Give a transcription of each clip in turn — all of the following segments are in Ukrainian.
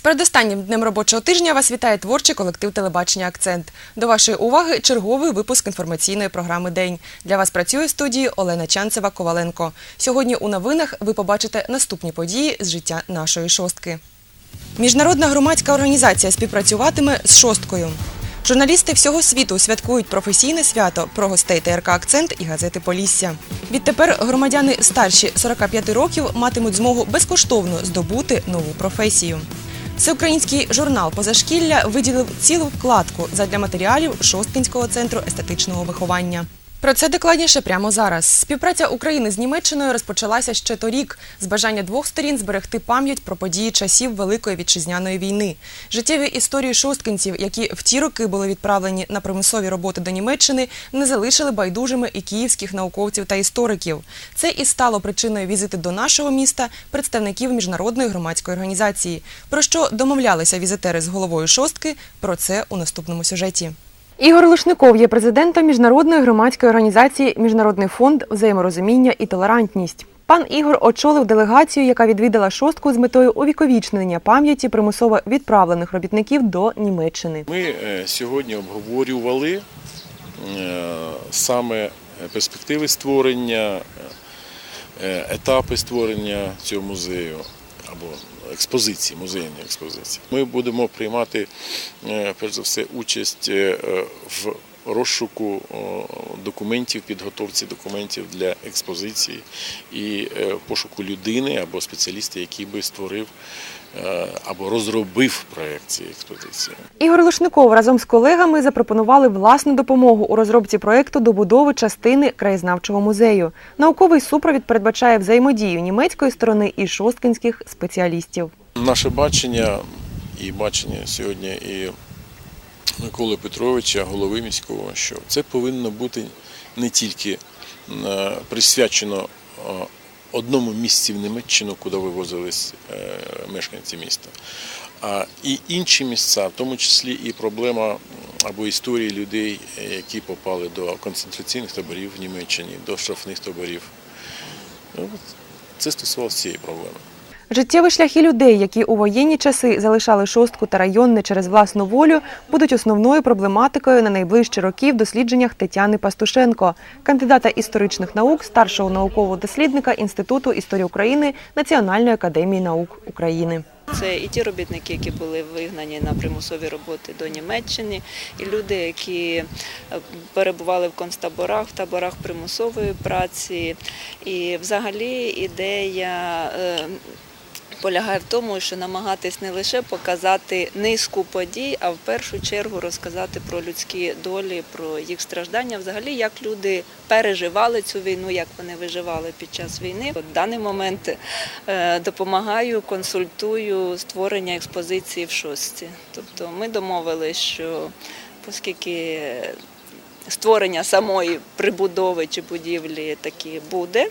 З передостаннім днем робочого тижня вас вітає творчий колектив телебачення Акцент. До вашої уваги черговий випуск інформаційної програми День. Для вас працює в студії Олена Чанцева Коваленко. Сьогодні у новинах ви побачите наступні події з життя нашої шостки. Міжнародна громадська організація співпрацюватиме з шосткою. Журналісти всього світу святкують професійне свято про гостей ТРК Акцент і газети Полісся. Відтепер громадяни старші 45 років матимуть змогу безкоштовно здобути нову професію. Всеукраїнський журнал Позашкілля виділив цілу вкладку задля матеріалів Шосткинського центру естетичного виховання. Про це докладніше прямо зараз. Співпраця України з Німеччиною розпочалася ще торік з бажання двох сторін зберегти пам'ять про події часів Великої вітчизняної війни. Життєві історії шосткинців, які в ті роки були відправлені на примусові роботи до Німеччини, не залишили байдужими і київських науковців та істориків. Це і стало причиною візити до нашого міста представників міжнародної громадської організації. Про що домовлялися візитери з головою шостки? Про це у наступному сюжеті. Ігор Лушников є президентом міжнародної громадської організації Міжнародний фонд взаєморозуміння і толерантність. Пан Ігор очолив делегацію, яка відвідала шостку з метою увіковічнення пам'яті примусово відправлених робітників до Німеччини. Ми е, сьогодні обговорювали е, саме перспективи створення, е, етапи створення цього музею або експозиції, музейної експозиції. Ми будемо приймати е, перш за все участь е, в розшуку документів, підготовці документів для експозиції і е, пошуку людини або спеціаліста, який би створив е, або розробив проект цієї експозиції. Ігор Лушников разом з колегами запропонували власну допомогу у розробці проєкту добудови частини краєзнавчого музею. Науковий супровід передбачає взаємодію німецької сторони і шосткинських спеціалістів. Наше бачення і бачення сьогодні і Миколи Петровича, голови міського, що це повинно бути не тільки е, присвячено е, одному місці в Німеччину, куди вивозились е, мешканці міста, а і інші місця, в тому числі і проблема або історії людей, які попали до концентраційних таборів в Німеччині, до штрафних таборів. Ну, Це стосувалося цієї проблеми. Життєві шляхи людей, які у воєнні часи залишали шостку та район не через власну волю, будуть основною проблематикою на найближчі роки в дослідженнях Тетяни Пастушенко, кандидата історичних наук, старшого наукового дослідника Інституту історії України Національної академії наук України. Це і ті робітники, які були вигнані на примусові роботи до Німеччини, і люди, які е, перебували в концтаборах, в таборах примусової праці. І взагалі ідея. Полягає в тому, що намагатись не лише показати низку подій, а в першу чергу розказати про людські долі, про їх страждання, взагалі як люди переживали цю війну, як вони виживали під час війни. В даний момент е, допомагаю, консультую створення експозиції в шостці. Тобто ми домовились, що оскільки створення самої прибудови чи будівлі таки буде.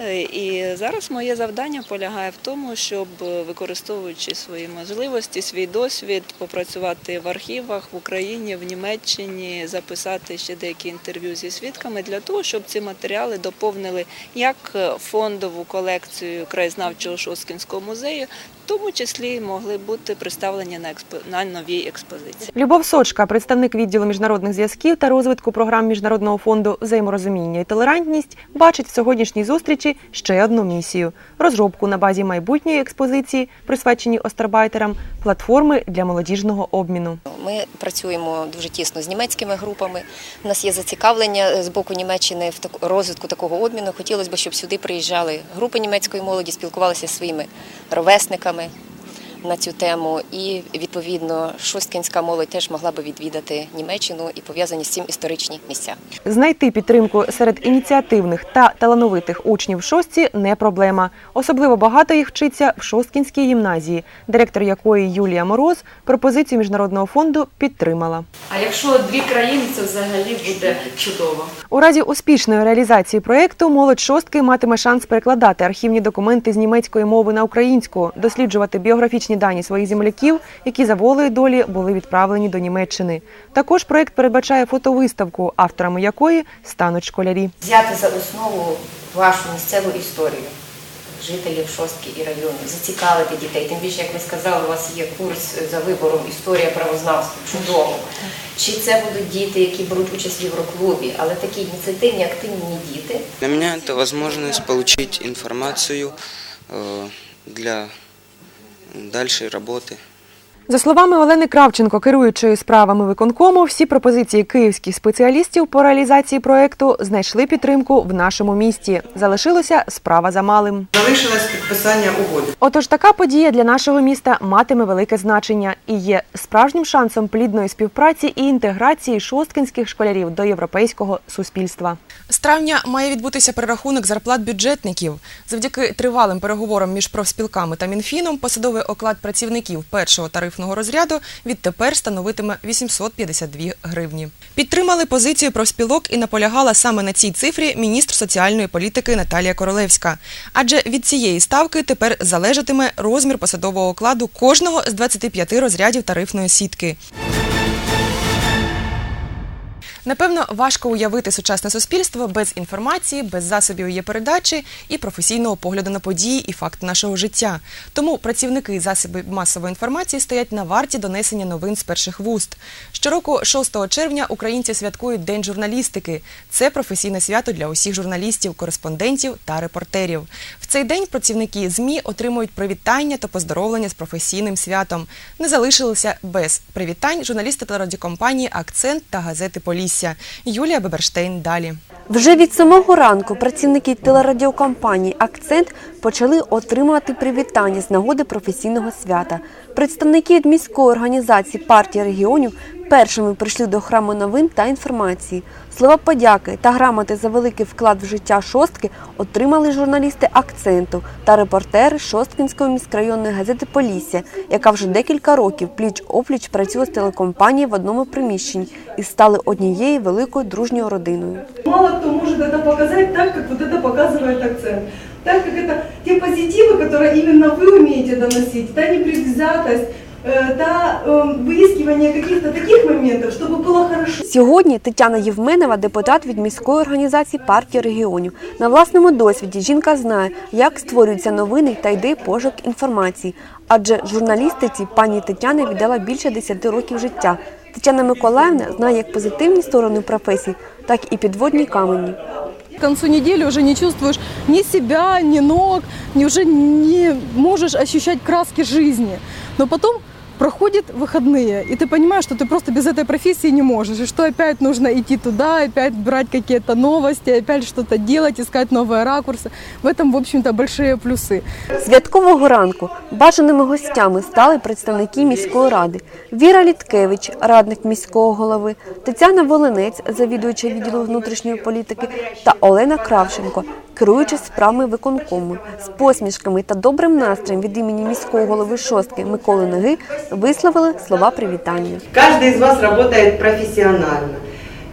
Е, І зараз моє завдання полягає в тому, щоб е, використовуючи свої можливості, свій досвід, попрацювати в архівах в Україні, в Німеччині, записати ще деякі інтерв'ю зі свідками для того, щоб ці матеріали доповнили як е, фондову колекцію краєзнавчого Шосткінського музею, в тому числі могли бути представлені на експо... на новій експозиції. Любов Сочка, представник відділу міжнародних зв'язків та розвитку програм Міжнародного фонду взаєморозуміння і толерантність, бачить в сьогоднішній зустрічі ще одну місію розробку на базі майбутньої експозиції, присвячені остарбайтерам, платформи для молодіжного обміну. Ми працюємо дуже тісно з німецькими групами. У нас є зацікавлення з боку Німеччини в розвитку такого обміну. Хотілося б, щоб сюди приїжджали групи німецької молоді, спілкувалися зі своїми ровесниками на цю тему. І відповідно шосткінська молодь теж могла би відвідати Німеччину і пов'язані з цим історичні місця. Знайти підтримку серед ініціативних та талановитих учнів в шостці не проблема. Особливо багато їх вчиться в Шосткінській гімназії, директор якої Юлія Мороз пропозицію міжнародного фонду підтримала. А якщо дві країни, це взагалі буде чудово. У разі успішної реалізації проєкту молодь шостки матиме шанс перекладати архівні документи з німецької мови на українську, досліджувати біографічні дані своїх земляків, які за волею долі були відправлені до Німеччини. Також проєкт передбачає фотовиставку, авторами якої стануть школярі. взяти за основу вашу місцеву історію, жителів шостки і району, зацікавити дітей. Тим більше, як ви сказали, у вас є курс за вибором історія правознавства. Чудово. Чи це будуть діти, які беруть участь в Євроклубі, але такі ініціативні, активні діти. Для меня это возможность получить информацию э, для дальшей работы. За словами Олени Кравченко, керуючої справами виконкому, всі пропозиції київських спеціалістів по реалізації проекту знайшли підтримку в нашому місті. Залишилося справа за малим. Залишилось підписання угоди. Отож, така подія для нашого міста матиме велике значення і є справжнім шансом плідної співпраці і інтеграції шосткинських школярів до європейського суспільства. З травня має відбутися перерахунок зарплат бюджетників. Завдяки тривалим переговорам між профспілками та Мінфіном посадовий оклад працівників першого тарифного розряду відтепер становитиме 852 гривні. Підтримали позицію профспілок і наполягала саме на цій цифрі міністр соціальної політики Наталія Королевська. Адже від цієї ставки тепер залежатиме розмір посадового окладу кожного з 25 розрядів тарифної сітки. Напевно, важко уявити сучасне суспільство без інформації, без засобів її передачі і професійного погляду на події і факти нашого життя. Тому працівники засобів масової інформації стоять на варті донесення новин з перших вуст. Щороку, 6 червня, українці святкують День журналістики. Це професійне свято для усіх журналістів, кореспондентів та репортерів. В цей день працівники ЗМІ отримують привітання та поздоровлення з професійним святом. Не залишилися без привітань журналісти телерадіокомпанії Акцент та газети Полісся. Юлія Беберштейн далі. Вже від самого ранку працівники телерадіокомпанії Акцент почали отримувати привітання з нагоди професійного свята. Представники від міської організації партії регіонів першими прийшли до храму новин та інформації. Слова подяки та грамоти за великий вклад в життя шостки отримали журналісти акценту та репортери Шосткинської міськрайонної газети Полісся, яка вже декілька років пліч опліч працює з телекомпанією в одному приміщенні і стали однією великою дружньою родиною. Мало кто может это показать так, как вот это показывает акцент. Так как это те позитивы, которые именно вы умеете доносить, та непредвзятость, э, та э, выискивание каких-то таких моментов, чтобы было хорошо. Сьогодні Тетяна Євменова, депутат від міської організації партії регіонів. На власному досвіді жінка знає, як створюються новини та йде пошук інформації. Адже журналістиці пані Тетяна віддала більше 10 років життя. Тетяна Миколаївна знає як позитивні сторони професії, так і підводні камені. К концу недели уже не чувствуешь ни себя, ни ног, ни уже не можешь ощущать краски жизни. Но потом проходят выходные, и ты понимаешь, что ты просто без этой профессии не можешь, и что опять нужно идти туда, опять брать какие-то новости, опять что-то делать, искать новые ракурсы. В этом, в общем-то, большие плюсы. Святкового ранку бажаними гостями стали представники міської ради Віра Літкевич, радник міського голови, Тетяна Волинець, завідуюча відділу внутрішньої політики, та Олена Кравченко, керуюча справами виконкому. З посмішками та добрим настроєм від імені міського голови шостки Миколи Ноги висловили слова привітання. Кожен з вас працює професіонально,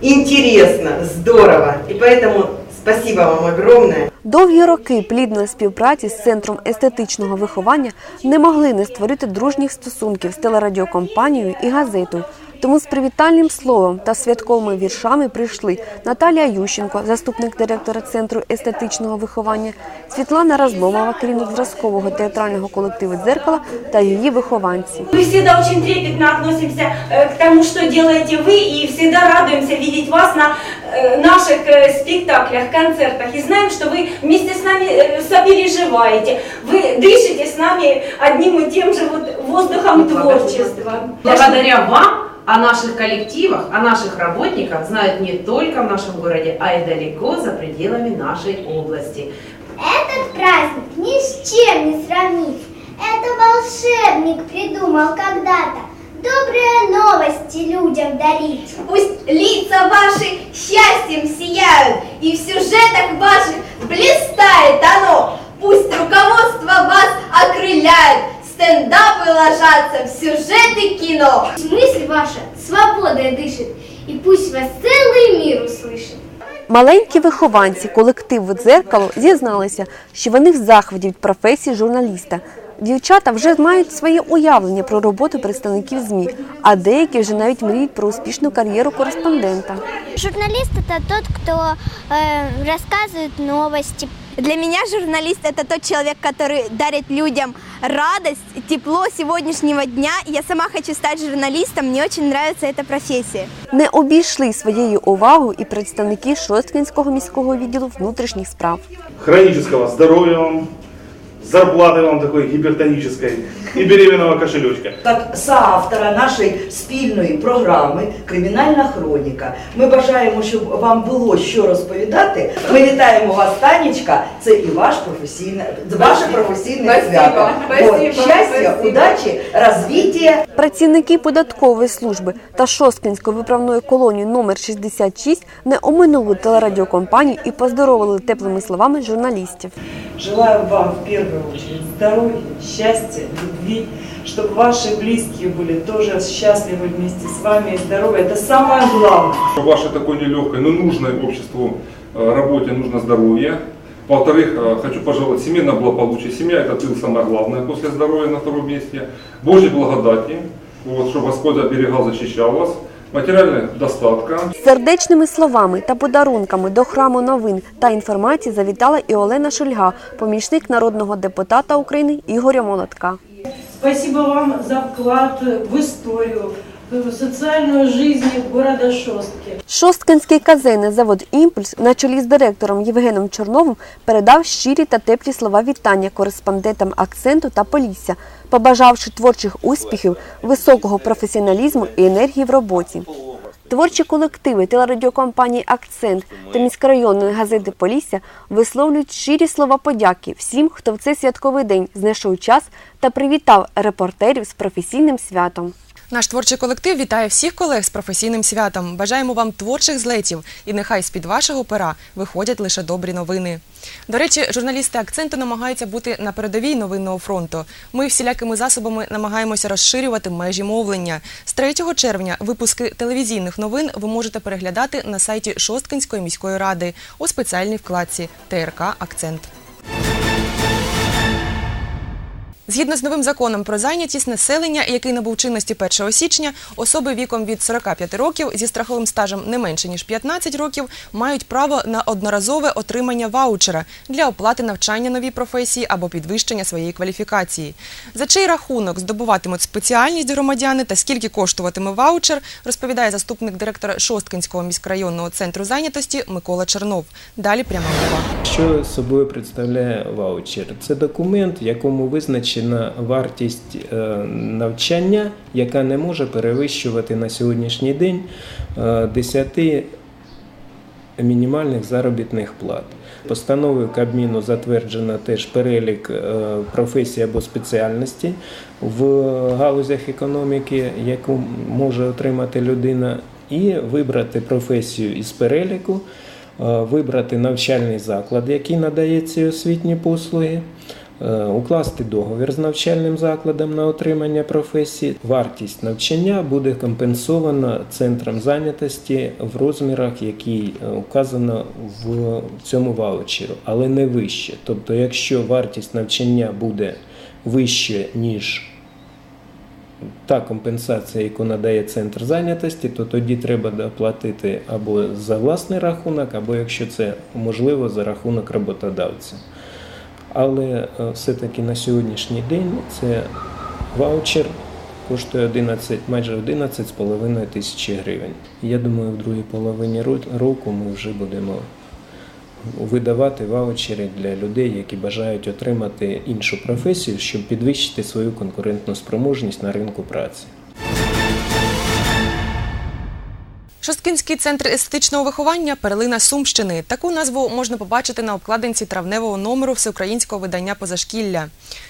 інтересно, здорово. І поэтому спасибо вам огромное. Довгі роки плідної співпраці з центром естетичного виховання не могли не створити дружніх стосунків з телерадіокомпанією і газетою. Тому з привітальним словом та святковими віршами прийшли Наталія Ющенко, заступник директора центру естетичного виховання, Світлана Разломова, керівник зразкового театрального колективу «Дзеркало» та її вихованці. Мы всегда очень трепетно относимся э, к тому, что делаете вы, и всегда радуемся видеть вас на э, наших э, спектаклях, концертах. И знаем, что вы вместе с нами э, сопереживаете. Вы дышите с нами одним и тем же вот воздухом творчества. Благодаря вам О наших коллективах, о наших работниках знают не только в нашем городе, а и далеко за пределами нашей области. Этот праздник ни с чем не сравнить. Это волшебник придумал когда-то добрые новости людям дарить. Пусть лица ваши счастьем сияют, и в сюжетах ваших блистает оно. Пусть руководство вас окрыляет, стендапы ложатся в сюжеты кино. Мысль ваша свободой дышит, и пусть вас целый мир услышит. Маленькі вихованці колективу «Дзеркало» зізналися, що вони в захваті від професії журналіста. Дівчата вже мають своє уявлення про роботу представників ЗМІ, а деякі вже навіть мріють про успішну кар'єру кореспондента. Журналист это тот, кто э, рассказывает новости, Для меня журналист – это тот человек, который дарит людям радость, тепло сегодняшнего дня. Я сама хочу стать журналистом, мне очень нравится эта профессия. Не обійшли своєю увагою і представники Шосткинського міського відділу внутрішніх справ. хронического здоровья вам, зарплаты вам такой гипертонической и беременного кошелечка. Як соавтора нашої спільної програми Кримінальна хроніка. Ми бажаємо, щоб вам було що розповідати. Ми вітаємо вас, Танечка. Це і ваш професійне, ваше професійне Спасибо, свято. спасибо, От, щастя, спасибо. удачі, розвиття. Працівники податкової служби та Шосткинської виправної колонії номер 66 не оминули телерадіокомпанію і поздоровили теплими словами журналістів. Желаю вам в первую очередь здоровья, счастья, любви, чтобы ваши близкие были тоже счастливы вместе с вами и здоровы. Это самое главное. В вашей такой нелегкой, но нужной обществу э, работе нужно здоровье. Во-вторых, э, хочу пожелать семейного благополучия. Семья это тыл самое главное после здоровья на втором месте. Божьей благодати, вот, чтобы Господь оберегал, защищал вас. Материального достатка. З сердечними словами та подарунками до храму новин та інформації завітала і Олена Шульга, помічник народного депутата України Ігоря Молотка. Спасибо вам за вклад в историю, в социальную жизнь города Шостки. Шосткинський казенний завод Імпульс на чолі з директором Євгеном Чорновим передав щирі та теплі слова вітання кореспондентам акценту та Полісся, побажавши творчих успіхів, високого професіоналізму і енергії в роботі. Творчі колективи телерадіокомпанії Акцент та міськрайонної газети Полісся висловлюють щирі слова подяки всім, хто в цей святковий день знайшов час та привітав репортерів з професійним святом. Наш творчий колектив вітає всіх колег з професійним святом. Бажаємо вам творчих злетів, і нехай з-під вашого пера виходять лише добрі новини. До речі, журналісти акценту намагаються бути на передовій новинного фронту. Ми всілякими засобами намагаємося розширювати межі мовлення. З 3 червня випуски телевізійних новин ви можете переглядати на сайті Шосткинської міської ради у спеціальній вкладці ТРК Акцент. Згідно з новим законом про зайнятість населення, який набув чинності 1 січня, особи віком від 45 років зі страховим стажем не менше ніж 15 років мають право на одноразове отримання ваучера для оплати навчання новій професії або підвищення своєї кваліфікації. За чий рахунок здобуватимуть спеціальність громадяни та скільки коштуватиме ваучер, розповідає заступник директора Шосткинського міськрайонного центру зайнятості Микола Чернов. Далі пряма мова. Що собою представляє ваучер? Це документ, якому визначена вартість е, навчання, яка не може перевищувати на сьогоднішній день е, 10 мінімальних заробітних плат. Постановою Кабміну затверджено теж перелік е, професій або спеціальностей в галузях економіки, яку може отримати людина, і вибрати професію із переліку, е, вибрати навчальний заклад, який надає ці освітні послуги. Е, Укласти договір з навчальним закладом на отримання професії. Вартість навчання буде компенсована центром зайнятості в розмірах, які е, указано в цьому ваучеру, але не вище. Тобто, якщо вартість навчання буде вище, ніж та компенсація, яку надає центр зайнятості, то тоді треба доплатити або за власний рахунок, або якщо це можливо, за рахунок роботодавця. Але е, все-таки на сьогоднішній день це ваучер коштує 11, майже 11,5 тисячі гривень. Я думаю, в другій половині року ми вже будемо видавати ваучери для людей, які бажають отримати іншу професію, щоб підвищити свою конкурентну спроможність на ринку праці. Шосткинський центр естетичного виховання Перлина Сумщини. Таку назву можна побачити на обкладинці травневого номеру всеукраїнського видання Позашкілля.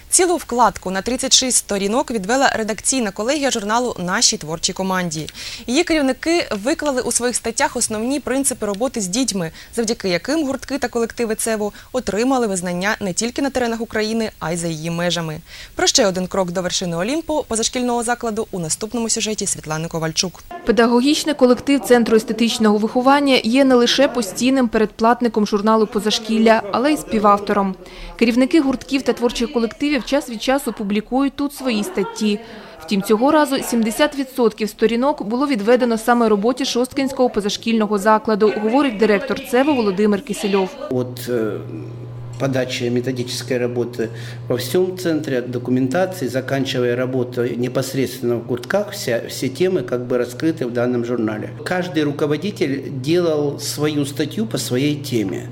Цілу вкладку на 36 сторінок відвела редакційна колегія журналу Нашій творчій команді. Її керівники виклали у своїх статтях основні принципи роботи з дітьми, завдяки яким гуртки та колективи ЦЕВУ отримали визнання не тільки на теренах України, а й за її межами. Про ще один крок до вершини Олімпу позашкільного закладу у наступному сюжеті Світлани Ковальчук. Педагогічний колектив Центру естетичного виховання є не лише постійним передплатником журналу «Позашкілля», але й співавтором. Керівники гуртків та творчих колективів час від часу публікують тут свої статті. Втім, цього разу 70% сторінок було відведено саме роботі Шосткинського позашкільного закладу, говорить директор ЦЕВО Володимир Кисельов. От е, подачи методической работы во всем центре, от документации, заканчивая работу непосредственно в гуртках, вся, все темы как бы раскрыты в данном журнале. Каждый руководитель делал свою статью по своей теме,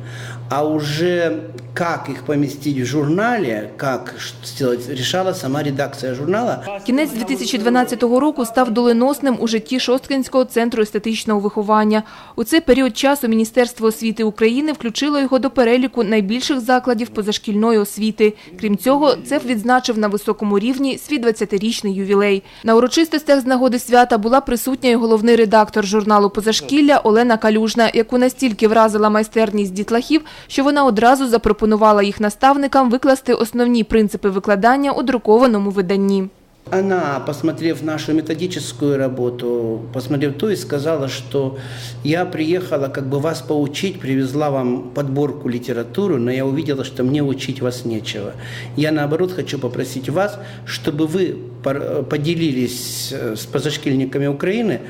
а уже как их поместить в журнале, как сделать, решала сама редакция журнала. Кінець 2012 року став доленосним у житті Шосткинського центру естетичного виховання. У цей період часу Міністерство освіти України включило його до переліку найбільших закладів позашкільної освіти. Крім цього, ЦЕФ відзначив на високому рівні свій 20-річний ювілей. На урочистостях з нагоди свята була присутня і головний редактор журналу «Позашкілля» Олена Калюжна, яку настільки вразила майстерність дітлахів, що вона одразу запропонувала їх наставникам викласти основні принципи викладання у друкованому виданні. Она, посмотрев нашу методическую работу, посмотрев то и сказала, что я приехала как бы вас поучить, привезла вам подборку литературы, но я увидела, что мне учить вас нечего. Я наоборот хочу попросить вас, чтобы вы пор- поделились э, с позашкильниками Украины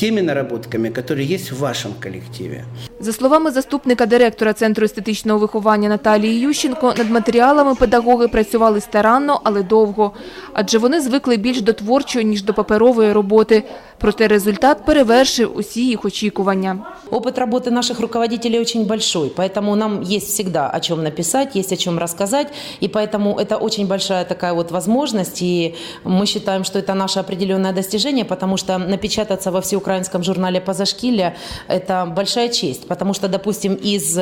теми наработками, которые есть в вашем коллективе. За словами заступника директора Центру естетичного виховання Наталії Ющенко, над матеріалами педагоги працювали старанно, але довго. Адже вони звикли більш до творчої, ніж до паперової роботи. Проте результат перевершив усі їх очікування. Опыт работы наших руководителей очень большой, поэтому нам есть всегда о чем написать, есть о чем рассказать, и поэтому это очень большая такая вот возможность, и мы считаем, что это наше определенное достижение, потому что напечататься во всеукраинском журнале «Позашкилья» – это большая честь, потому что, допустим, из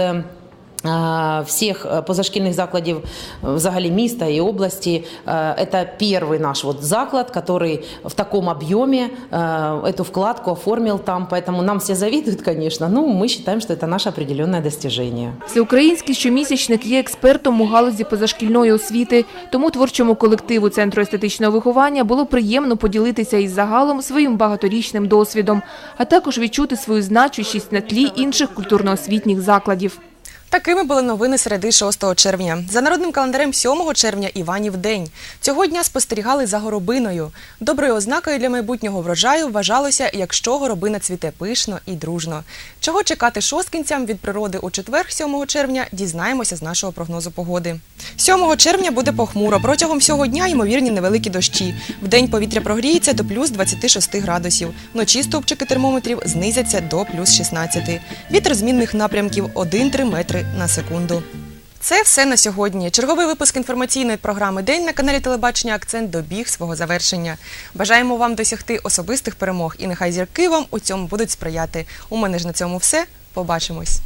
э, а, всіх е, позашкільних закладів е, взагалі міста і області. Е, Это первый наш вот заклад, который в таком объеме э, эту вкладку оформил там, поэтому нам все завидуют, конечно, но мы считаем, что это наше определенное достижение. Всеукраїнський щомісячник є експертом у галузі позашкільної освіти, тому творчому колективу Центру естетичного виховання було приємно поділитися із загалом своїм багаторічним досвідом, а також відчути свою значущість на тлі інших культурно-освітніх закладів. Такими були новини середи 6 червня. За народним календарем 7 червня Іванів день. Цього дня спостерігали за горобиною. Доброю ознакою для майбутнього врожаю вважалося, якщо горобина цвіте пишно і дружно. Чого чекати шосткинцям від природи у четвер, 7 червня, дізнаємося з нашого прогнозу погоди. 7 червня буде похмуро. Протягом всього дня ймовірні невеликі дощі. Вдень повітря прогріється до плюс 26 градусів. Вночі стовпчики термометрів знизяться до плюс 16. Вітер змінних напрямків 1-3 метри на секунду. Це все на сьогодні. Черговий випуск інформаційної програми День на каналі Телебачення Акцент добіг свого завершення. Бажаємо вам досягти особистих перемог і нехай зірки вам у цьому будуть сприяти. У мене ж на цьому все. Побачимось.